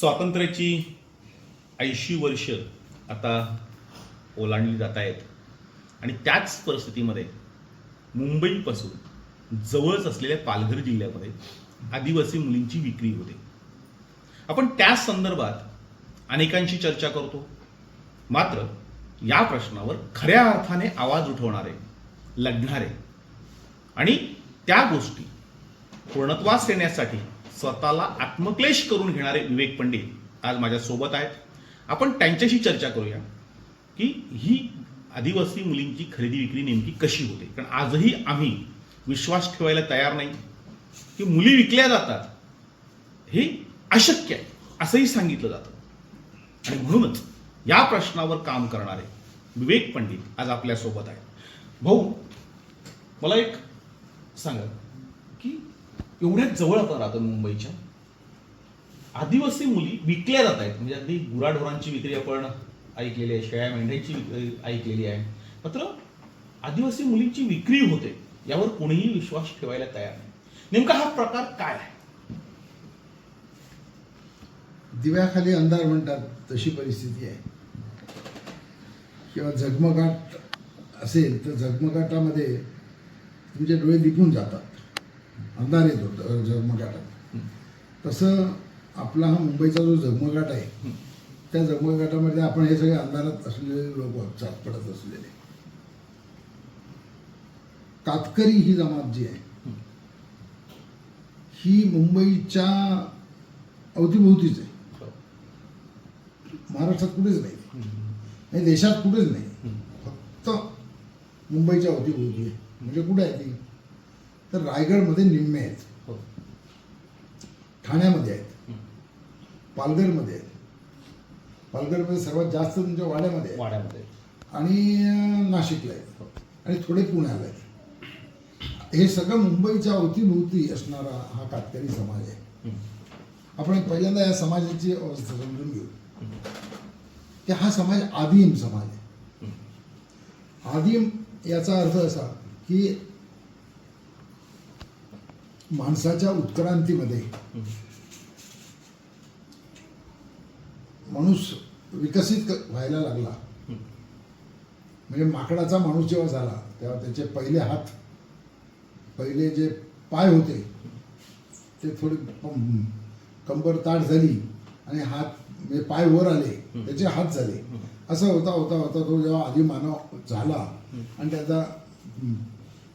स्वातंत्र्याची ऐंशी वर्ष आता ओलांडली जात आहेत. आणि त्याच परिस्थितीमध्ये मुंबईपासून जवळच असलेल्या पालघर जिल्ह्यामध्ये आदिवासी मुलींची विक्री होते. आपण त्याच संदर्भात अनेकांशी चर्चा करतो. मात्र या प्रश्नावर खऱ्या अर्थाने आवाज उठवणारे लढणारे आणि त्या गोष्टी पूर्णत्वास येण्यासाठी स्वतःला आत्मक्लेश करून घेणारे विवेक पंडित आज माझ्यासोबत आहेत. आपण त्यांच्याशी चर्चा करूया की ही आदिवासी मुलींची खरेदी विक्री नेमकी कशी होते? कारण आजही आम्ही विश्वास ठेवायला तयार नाही की मुली विकल्या जातात हे अशक्य आहे असंही सांगितलं जातं. आणि म्हणूनच या प्रश्नावर काम करणारे विवेक पंडित आज आपल्यासोबत आहेत. भाऊ मला एक सांगा. एवढ्या जवळ आपण राहतो मुंबईच्या. आदिवासी मुली विकल्या जात आहेत. म्हणजे अगदी गुराढोरांची विक्री आपण ऐकलेली आहे शेळ्या मेंढ्यांची विक्री ऐकलेली आहे. मात्र आदिवासी मुलींची विक्री होते यावर कोणीही विश्वास ठेवायला तयार नाही. नेमका हा प्रकार काय आहे? दिव्याखाली अंधार म्हणतात तशी परिस्थिती आहे. किंवा झगमगाट असेल तर झगमगाटामध्ये तुमचे डोळे दिपून जातात. अंधार येतो झगमगाटात तसं आपला हा मुंबईचा जो झगमगाट आहे त्या झगमगाटामध्ये आपण हे सगळे अंधारात असलेले लोक चात पडत असलेले. कातकरी ही जमात जी आहे ही मुंबईच्या अवतीभोवतीच आहे. महाराष्ट्रात कुठेच नाही. नाही देशात कुठेच नाही. फक्त मुंबईच्या अवतीभोवती आहे. म्हणजे कुठे आहे ती? तर रायगडमध्ये निम्मे आहेत. हो. ठाण्यामध्ये आहेत. पालघरमध्ये आहेत. पालघरमध्ये सर्वात जास्त तुमच्या वाड्यामध्ये आहे वाड्यामध्ये. आणि नाशिकला आहेत. आणि थोडे पुण्याला आहेत. हे सगळं मुंबईच्या अवतीभोवती असणारा हा कातकरी समाज आहे. आपण पहिल्यांदा या समाजाची अवस्था समजून घेऊ. की हा समाज आदिम समाज आहे. आदिम याचा अर्थ असा की माणसाच्या उत्क्रांतीमध्ये. माणूस विकसित व्हायला लागला. म्हणजे माकडाचा माणूस जेव्हा झाला तेव्हा त्याचे पहिले हात पहिले जे पाय होते ते थोडे कंबर ताट झाली आणि हात म्हणजे पाय वर आले त्याचे हात झाले. असं होता होता होता तो जेव्हा आधी मानव झाला आणि त्याचा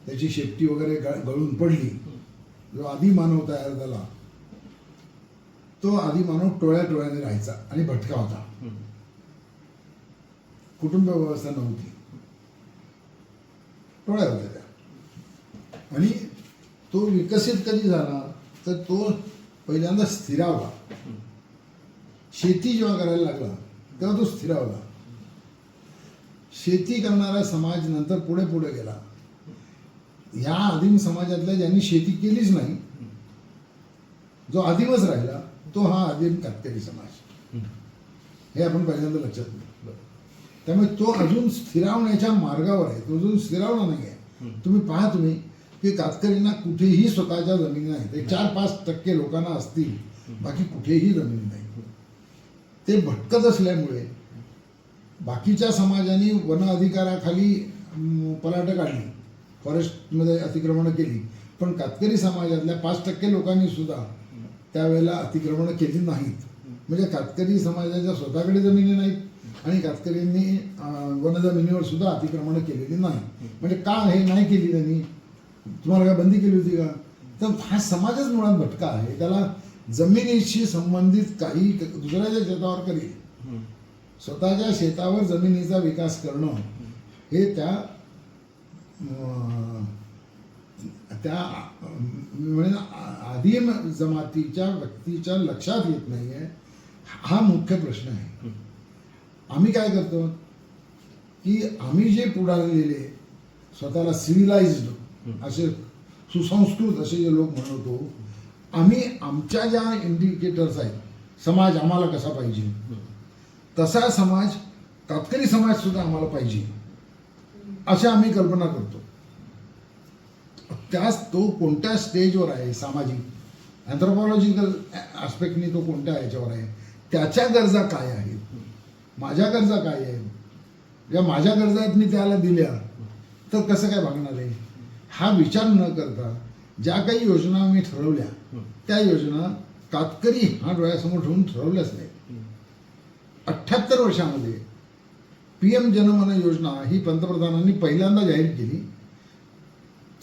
त्याची शेपटी वगैरे गळून पडली. जो आधी मानव तयार झाला तो आधी मानव टोळ्या टोळ्याने राहायचा आणि भटका होता. कुटुंब व्यवस्था नव्हती. टोळ्या होत्या त्या. आणि तो विकसित कधी झाला तर तो पहिल्यांदा स्थिरावला शेती जेव्हा करायला लागला तेव्हा तो स्थिरावला शेती करणारा समाज नंतर पुढे पुढे गेला. ह्या आदिम समाजातल्या ज्यांनी शेती केलीच नाही जो आदिमच राहिला तो हा आदिम कातकरी समाज. हे आपण पहिल्यांदा लक्षात घेऊ. त्यामुळे तो अजून स्थिरावण्याच्या मार्गावर आहे तो अजून स्थिरावला नाही आहे तुम्ही पहा तुम्ही की कातकरींना कुठेही स्वतःच्या जमिनी नाहीत. एक चार पाच टक्के लोकांना असतील बाकी कुठेही जमिनी नाही ते भटकत असल्यामुळे बाकीच्या समाजाने वन अधिकाराखाली अं, पलाटं काढली. फॉरेस्टमध्ये अतिक्रमणं केली. पण कातकरी समाजातल्या पाच टक्के लोकांनी सुद्धा त्यावेळेला अतिक्रमणं केली नाहीत. म्हणजे कातकरी समाजाच्या स्वतःकडे जमिनी नाहीत आणि कातकरींनी अं, वनजमिनीवर सुद्धा अतिक्रमणं केलेली नाही. म्हणजे का हे नाही केली त्यांनी? तुम्हाला काय बंदी केली होती का? तर हा समाजच मुळात भटका आहे. त्याला जमिनीशी संबंधित काही दुसऱ्याच्या शेतावर करेल स्वतःच्या शेतावर जमिनीचा विकास करणं हे त्या त्या म्हणजे आदिम जमातीच्या व्यक्तीच्या लक्षात येत नाही आहे हा मुख्य प्रश्न आहे. आम्ही काय करतो? की आम्ही जे पुढारलेले स्वतःला सिव्हिलाइज्ड असे सुसंस्कृत असे जे लोक म्हणतो आम्ही आमच्या ज्या इंडिकेटर्स आहेत समाज आम्हाला कसा पाहिजे? तसा समाज कातकरी समाजसुद्धा आम्हाला पाहिजे. अशा आम्ही कल्पना करतो. त्यास तो कोणत्या स्टेजवर आहे सामाजिक? अँथ्रोपॉलॉजिकल ॲस्पेक्टनी तो कोणत्या ह्याच्यावर आहे? त्याच्या गरजा काय आहेत? माझ्या गरजा काय आहेत? या माझ्या गरजा आहेत मी त्याला दिल्या तर कसं काय भागणार आहे? हा विचार न करता ज्या काही योजना मी ठरवल्या त्या योजना कातकरी हा डोळ्यासमोर ठेवून ठरवल्याच नाही अठ्ठ्याहत्तर वर्षामध्ये पी एम जनमन योजना ही पंतप्रधानांनी पहिल्यांदा जाहीर केली.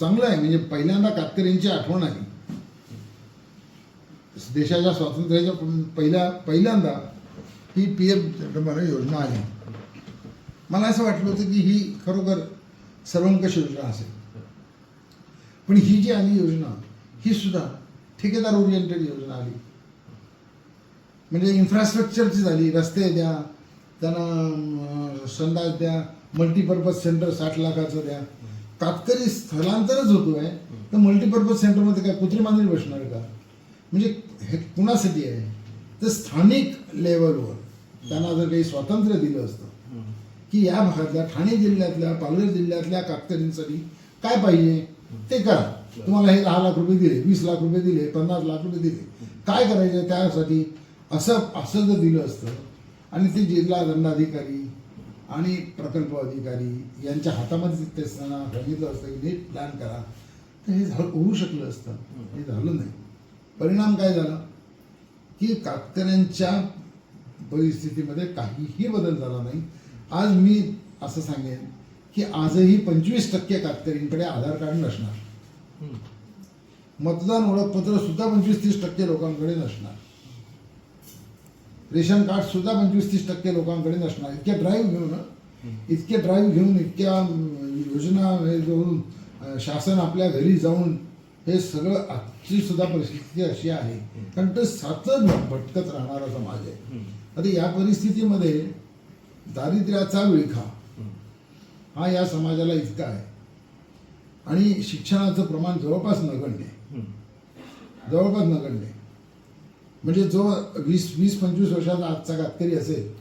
चांगलं आहे म्हणजे पहिल्यांदा कातकऱ्यांची आठवण आली. देशाच्या स्वातंत्र्याच्या पहिल्या पहिल्यांदा ही पी एम जनमन योजना आली मला असं वाटलं होतं की ही खरोखर सर्वंकष योजना असेल. पण ही जी आली योजना ही सुद्धा ठेकेदार ओरिएंटेड योजना आली. म्हणजे इन्फ्रास्ट्रक्चरची झाली रस्ते द्या त्यांना संडास द्या मल्टीपर्पज सेंटर साठ लाखाचं द्या. कातकरी स्थलांतरच होतो आहे तर मल्टीपर्पज सेंटरमध्ये काय कुत्री मांजरी बसणार का? म्हणजे हे कुणासाठी आहे? तर स्थानिक लेवलवर त्यांना जर काही स्वातंत्र्य दिलं असतं की या भागातल्या ठाणे जिल्ह्यातल्या पालघर जिल्ह्यातल्या कातकरींसाठी काय पाहिजे? ते करा. तुम्हाला हे दहा लाख रुपये दिले वीस लाख रुपये दिले पन्नास लाख रुपये दिले. काय करायचं त्यासाठी? असं असं जर दिलं असतं आणि ते जिल्हा दंडाधिकारी आणि प्रकल्प अधिकारी यांच्या हातामध्ये ते असताना सांगितलं असतं की नीट प्लॅन करा. तर हे झालं होऊ शकलं असतं. हे झालं नाही. परिणाम काय झाला? की कातकऱ्यांच्या परिस्थितीमध्ये काहीही बदल झाला नाही. आज मी असं सांगेन की आजही पंचवीस टक्के कातकरींकडे आधार कार्ड नसणार. मतदान ओळखपत्र सुद्धा पंचवीस तीस टक्के लोकांकडे नसणार. रेशन कार्ड सुद्धा म्हणजे पंचवीस तीस टक्के लोकांकडे नसणार. इतक्या ड्राईव्ह घेऊन इतके ड्राईव्ह घेऊन इतक्या योजना हे करून शासन आपल्या घरी जाऊन हे सगळं आजची सुद्धा परिस्थिती अशी आहे. कारण तो सतत भटकत राहणारा समाज आहे. आता या परिस्थितीमध्ये दारिद्र्याचा विळखा हा या समाजाला इतका आहे. आणि शिक्षणाचं प्रमाण जवळपास नगण्य जवळपास नगण्य म्हणजे जो वीस वीस पंचवीस वर्षाचा आजचा कातकरी असेल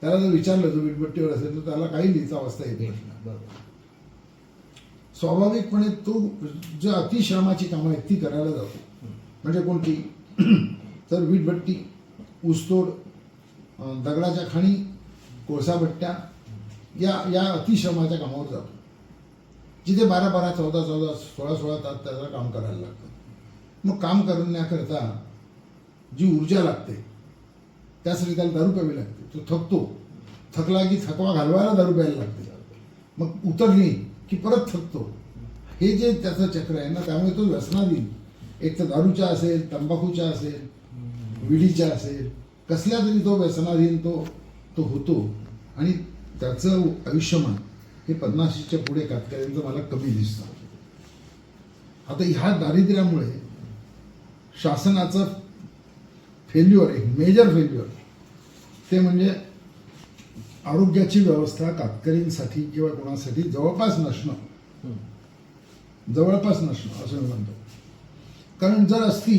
त्याला जर विचारलं जो वीटभट्टीवर असेल तर त्याला काही लिहिता वाचता येत नाही. स्वाभाविकपणे तो जो अतिश्रमाची कामं आहेत ती करायला जातो. म्हणजे कोणती तर वीटभट्टी ऊसतोड दगडाच्या खाणी कोळसा भट्ट्या या या अतिश्रमाच्या कामावर जातो. जिथे बारा बारा चौदा चौदा सोळा सोळा तास त्याचं काम करायला लागतं. मग काम करण्याकरता जी ऊर्जा लागते त्यासाठी त्याला दारू प्यावी लागते. तो थकतो. थकला की थकवा घालवायला दारू प्यायला लागते. मग उतरली की परत थकतो. हे जे त्याचं चक्र आहे ना त्यामुळे तो व्यसनाधीन. एक तर दारूचा असेल तंबाखूचा असेल विडीचा असेल कसल्या तरी तो व्यसनाधीन तो तो होतो. आणि त्याचं आयुष्यमान हे पन्नाशीच्या पुढे कातकऱ्यांचं मला कमी दिसतं. आता ह्या दारिद्र्यामुळे शासनाचं फेल्युअर आहे मेजर फेल्युअर ते म्हणजे आरोग्याची व्यवस्था कातकरींसाठी किंवा कोणासाठी जवळपास नसणं. जवळपास नसणं असं मी म्हणतो. कारण जर असती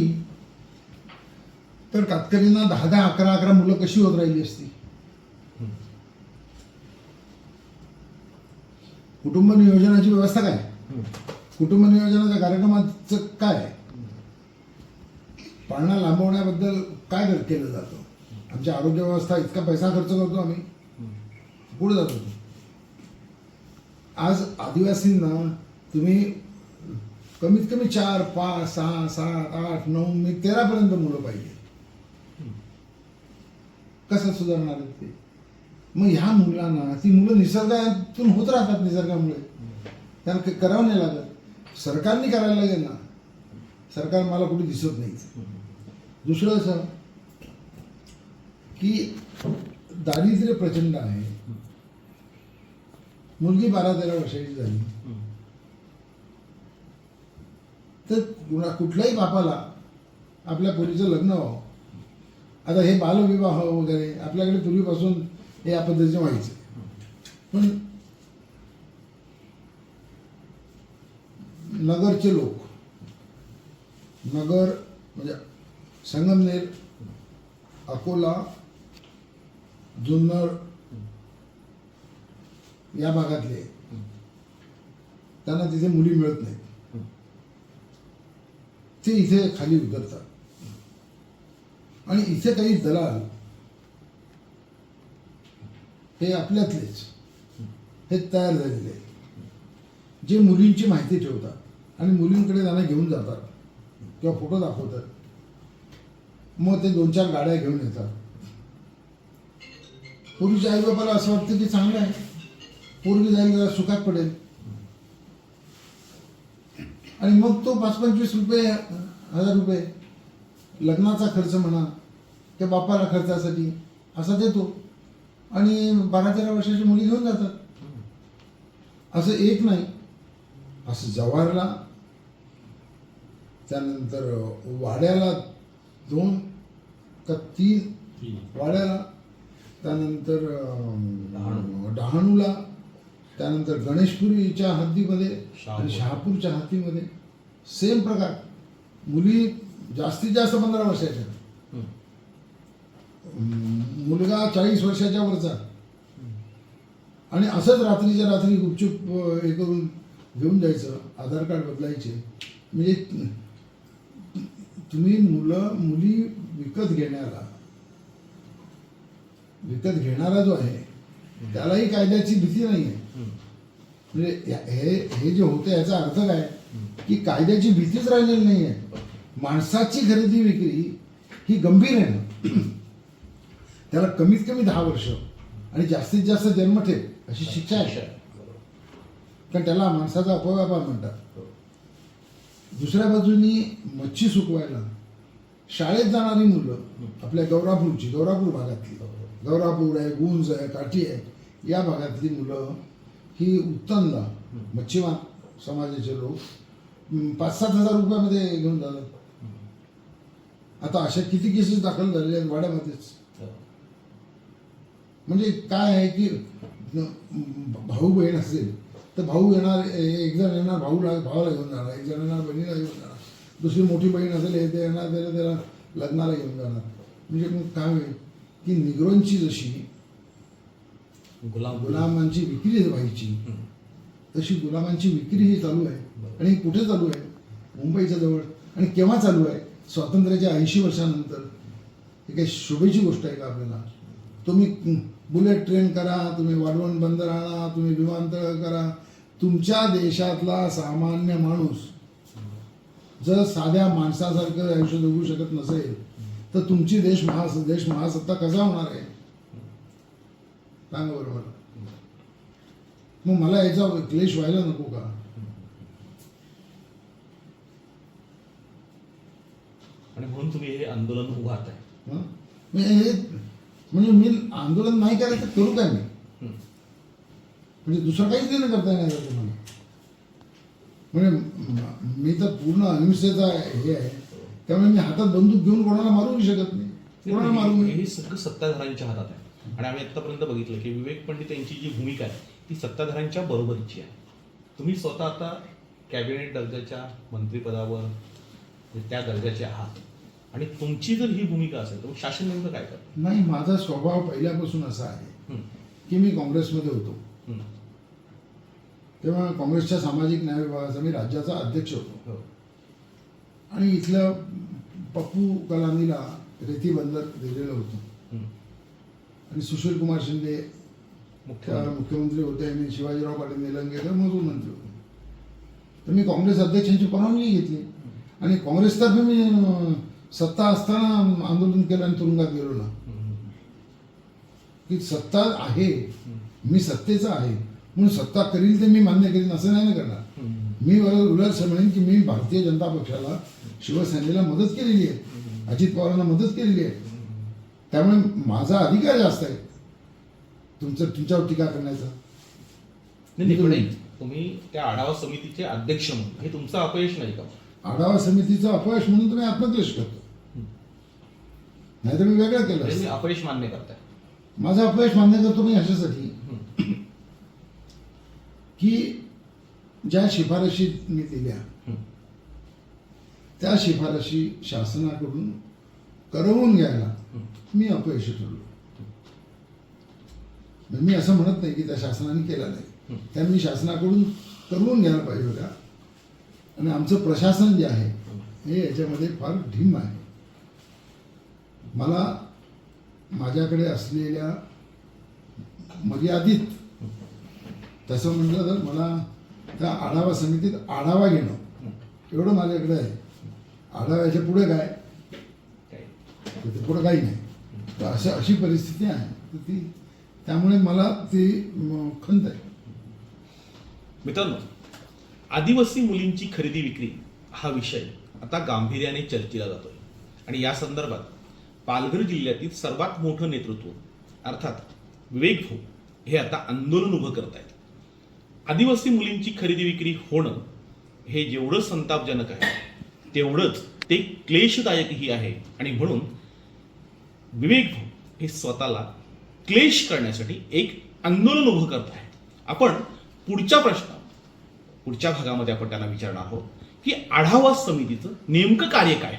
तर कातकरींना दहा दहा अकरा अकरा मुलं कशी होत राहिली असती? कुटुंब नियोजनाची व्यवस्था काय? कुटुंब नियोजनाच्या कार्यक्रमाचं काय? पाळणा लांबवण्याबद्दल काय केलं जातं? आमची आरोग्य व्यवस्था इतका पैसा खर्च करतो आम्ही. पुढे जातो आज आदिवासींना तुम्ही कमीत कमी चार पाच सहा सात आठ नऊ मी तेरापर्यंत मुलं पाहिजे. कसं सुधारणार आहेत ते? मग ह्या मुलांना ती मुलं निसर्गातून होत राहतात निसर्गामुळे. त्यांना करावं नाही लागत. सरकारने करायला लागेल ना. सरकार मला कुठे दिसत नाही. दुसरं असं की दारिद्र्य प्रचंड आहे. मुलगी बारा तेरा वर्षाची झाली. तर कुणा कुठल्याही बापाला आपल्या पोरीचं लग्न व्हावं. आता हे बालविवाह वगैरे आपल्याकडे पूर्वीपासून हे या पद्धतीचे व्हायचं. पण नगरचे लोक नगर म्हणजे संगमनेर अकोला जुन्नर या भागातले. त्यांना तिथे मुली मिळत नाहीत. ते इथे खाली उतरतात. आणि इथे काही दलाल हे आपल्यातलेच हे तयार झालेले जे मुलींची माहिती ठेवतात आणि मुलींकडे त्यांना घेऊन जातात. किंवा फोटो दाखवतात. मग ते दोन चार गाड्या घेऊन येतात. पूर्वीच्या आई बाबाला असं वाटतं की चांगलं आहे. पूर्वी जाईल जरा सुखात पडेल. आणि मग तो पाच पंचवीस रुपये हजार रुपये लग्नाचा खर्च म्हणा त्या बापाला खर्चासाठी असा देतो. आणि बारा तेरा वर्षाची मुली घेऊन जातात. असं एक नाही. असं जवाहरला त्यानंतर वाड्याला दोन का तीन वाड्याला त्यानंतर डहाणूला त्यानंतर गणेशपुरीच्या हद्दीमध्ये आणि शहापूर. शहापूरच्या हद्दीमध्ये. सेम प्रकार. मुली जास्तीत जास्त पंधरा वर्षाच्या. मुलगा चाळीस वर्षाच्या वरचा. आणि असंच रात्रीच्या रात्री गुपचूप हे करून घेऊन जायचं आधार कार्ड बदलायचे. म्हणजे तुम्ही मुलं मुली विकत घेण्याला विकत घेणारा जो आहे त्यालाही कायद्याची भीती नाही आहे म्हणजे हे हे जे होतं याचा अर्थ काय? की कायद्याची भीतीच राहिलेली नाही आहे माणसाची खरेदी विक्री ही गंभीर आहे ना. त्याला कमीत कमी दहा वर्ष आणि जास्तीत जास्त जन्मठेप अशी शिक्षा आहे. कारण त्याला माणसाचा अपव्यापार म्हणतात. दुसऱ्या बाजूनी मच्छी सुकवायला. शाळेत जाणारी मुलं आपल्या गौरापूरची गौरापूर भागातली गौरापूर आहे गुंज आहे काठी आहे या भागातली मुलं ही उत्तनला मच्छीमार समाजाचे लोक पाच सात हजार रुपयामध्ये घेऊन जातात. आता अशा किती केसेस दाखल झालेल्या आहेत वाड्यामध्येच. म्हणजे काय आहे की भाऊ बहीण असेल तर भाऊ येणार एक जण येणार भाऊला भावाला घेऊन जाणार एक जण येणार बहिणीला घेऊन जाणार. दुसरी मोठी बहीण असेल हे ते येणार त्याला त्याला लग्नाला घेऊन जाणार. म्हणजे मग काय होईल? की निग्रोंची जशी गुलाम. गुलामांची विक्री व्हायची तशी गुलामांची विक्री ही चालू आहे. आणि कुठे चालू आहे? मुंबईच्या जवळ. आणि केव्हा चालू आहे? स्वातंत्र्याच्या ऐंशी वर्षानंतर. ही काही शोभेची गोष्ट आहे का आपल्याला? तुम्ही बुलेट ट्रेन करा तुम्ही वाढवण बंदर आणा तुम्ही विमानतळ करा. तुमच्या देशातला सामान्य माणूस जर साध्या माणसासारखं आयुष्य जगू शकत नसेल तर तुमची देश महा देश महासत्ता कसा होणार आहे? सांगा बरोबर मग मला याचा क्लेश व्हायला नको का? आणि म्हणून तुम्ही हे आंदोलन उभारत आहे हं? म्हणजे मी आंदोलन नाही करायचं तर करू काय मी? म्हणजे दुसरं काहीच नाही करता येणार तुम्हाला. म्हणजे म- तर पूर्ण अहिंसेचा हे आहे. त्यामुळे मी हातात बंदूक घेऊन कोणाला मारू शकत नाही. कोणाला मारू मी हे सगळं सत्ताधाऱ्यांच्या हातात आहे. आणि आम्ही आतापर्यंत बघितलं की विवेक पंडित यांची जी भूमिका आहे ती सत्ताधाऱ्यांच्या बरोबरीची आहे. तुम्ही स्वतः आता कॅबिनेट दर्जाच्या मंत्रिपदावर त्या दर्जाचे आहात. आणि तुमची जर ही भूमिका असेल तर मग शासन नेमकं काय करतं? नाही माझा स्वभाव पहिल्यापासून असा आहे की मी काँग्रेसमध्ये होतो. तेव्हा काँग्रेसच्या सामाजिक न्याय विभागाचा मी राज्याचा अध्यक्ष होतो. हो. आणि इथलं पप्पू कलानीला रेती बंदर दिलेलं होतं. आणि सुशील कुमार शिंदे मुख्य मुख्यमंत्री होते आणि शिवाजीराव पाटील निलंगेकर महसूल मंत्री होते. तर मी काँग्रेस अध्यक्षांची परवानगी घेतली. आणि काँग्रेसतर्फे मी सत्ता असताना आंदोलन केलं आणि तुरुंगात गेलो ना. की सत्ता आहे मी सत्तेचा आहे म्हणून सत्ता करील ते मी मान्य करीन असं नाही ना करणार. मी उलट म्हणेन की मी भारतीय जनता पक्षाला शिवसेनेला मदत केलेली आहे. अजित पवारांना मदत केलेली आहे. त्यामुळे माझा अधिकार जास्त आहे. तुमचं तुमच्यावर टीका करण्याचा. नाही, तुम्ही त्या आढावा समितीचे अध्यक्ष म्हणून हे तुमचं अपयश नाही का? आढावा समितीचं अपयश म्हणून तुम्ही आत्मक्लेश करतो. नाहीतर मी वेगळं केलं असतं. अपयश मान्य करताय. माझं अपयश मान्य करतो मी अशासाठी. की ज्या शिफारशी मी दिल्या त्या शिफारशी शासनाकडून करवून घ्यायला मी अपयशी ठरलो. मी असं म्हणत नाही की त्या शासनाने केलं नाही. त्या मी शासनाकडून करवून घ्यायला पाहिजे होत्या. आणि आमचं प्रशासन जे आहे हे याच्यामध्ये फार ढिम आहे. मला माझ्याकडे असलेल्या मर्यादित तसं म्हटलं तर मला त्या आढावा समितीत आढावा घेणं एवढं माझ्याकडे आहे. आढाव्याच्या पुढे काय? ते पुढं काही नाही. तर अशा अशी परिस्थिती आहे. तर ती त्यामुळे मला ती खंत आहे. मित्रांनो आदिवासी मुलींची खरेदी विक्री हा विषय आता गांभीर्याने चर्चेला जातोय. आणि या संदर्भात पालघर जिल्ह्यातील सर्वात मोठं नेतृत्व अर्थात विवेक भाऊ हे आता आंदोलन उभं करत आहेत. आदिवासी मुलींची खरेदी विक्री होणं हे जेवढं संतापजनक आहे तेवढंच ते क्लेशदायकही आहे. आणि म्हणून विवेक भाऊ हे स्वतःला क्लेश करण्यासाठी एक आंदोलन उभं करत आहे आपण पुढच्या प्रश्न पुढच्या भागामध्ये आपण त्यांना विचारणार आहोत की आढावा समितीचं नेमकं कार्य काय